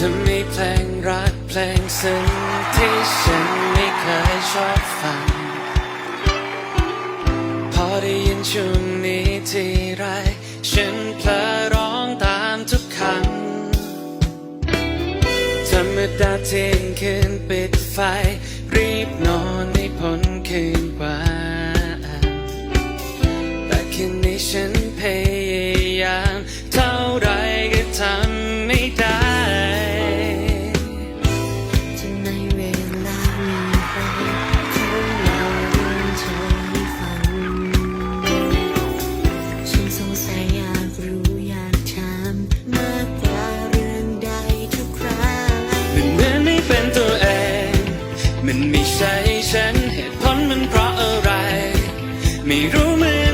จะมีเพลงรักเพลงซึ้งที่ฉันไม่เคยชอบฟัง พอได้ยินช่วงนี้ที่ไร ฉันเพลอร้องตามทุกครั้งธรรมดาเที่ยงคืนปิดไฟ ใจฉันเหตุผลมันเพราะอะไร ไม่รู้เมือ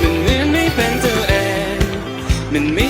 มันไม่เป็นตัวเองมันไม่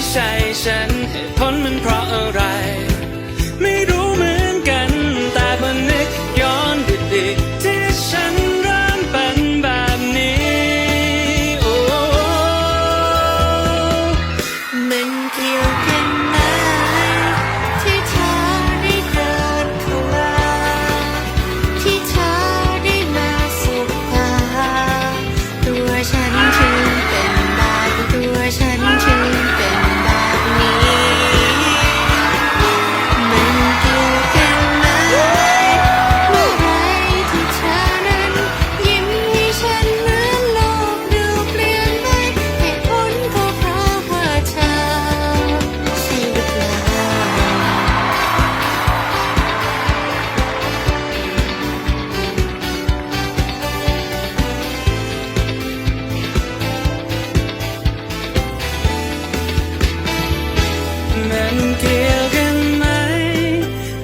มันเกี่ยวกันไหม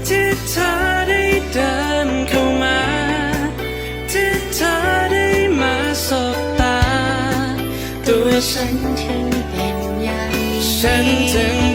ที่เธอได้เดินเข้ามา ที่เธอได้มาสบตา ตัวฉันถึงเป็นอย่างนี้ฉันถึง